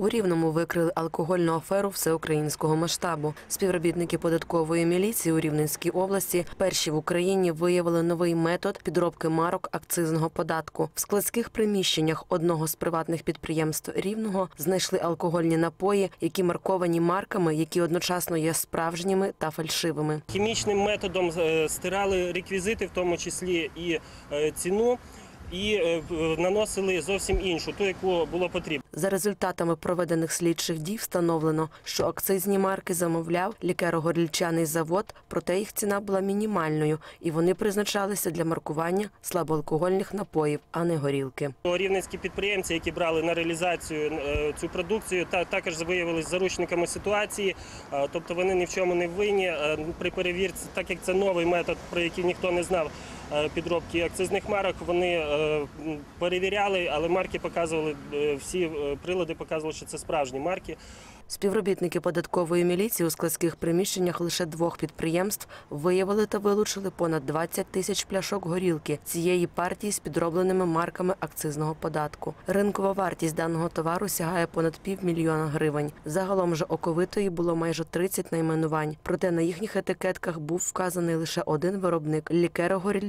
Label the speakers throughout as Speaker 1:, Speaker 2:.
Speaker 1: У Рівному викрили алкогольну аферу всеукраїнського масштабу. Співробітники податкової міліції у Рівненській області перші в Україні виявили новий метод підробки марок акцизного податку. В складських приміщеннях одного з приватних підприємств Рівного знайшли алкогольні напої, які марковані марками, які одночасно є справжніми та фальшивими.
Speaker 2: Хімічним методом е, стирали реквізити, в тому числі і е, ціну, і е, наносили зовсім іншу, ту, яку було потрібно.
Speaker 1: За результатами проведених слідчих дій встановлено, що акцизні марки замовляв лікеро-горільчаний завод, проте їх ціна була мінімальною, і вони призначалися для маркування слабоалкогольних напоїв, а не горілки.
Speaker 2: Рівненські підприємці, які брали на реалізацію е, цю продукцію, та також виявилися заручниками ситуації, Е, тобто вони ні в чому не винні. При перевірці, так як це новий метод, про який ніхто не знав підробки акцизних марок, вони е, перевіряли, але марки показували е, всі е, прилади, показували, що це справжні марки.
Speaker 1: Співробітники податкової міліції у складських приміщеннях лише двох підприємств виявили та вилучили понад 20 тисяч пляшок горілки цієї партії з підробленими марками акцизного податку. Ринкова вартість даного товару сягає понад півмільйона гривень. Загалом же оковитої було майже 30 найменувань. Проте на їхніх етикетках був вказаний лише один виробник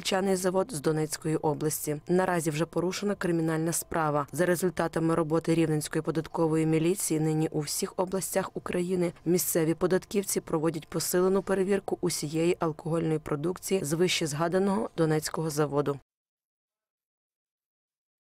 Speaker 1: лікеро-горільчаний завод з Донецької області. Наразі вже порушена кримінальна справа. За результатами роботи Рівненської податкової міліції нині у всіх областях України місцеві податківці проводять посилену перевірку усієї алкогольної продукції з вище згаданого Донецького заводу.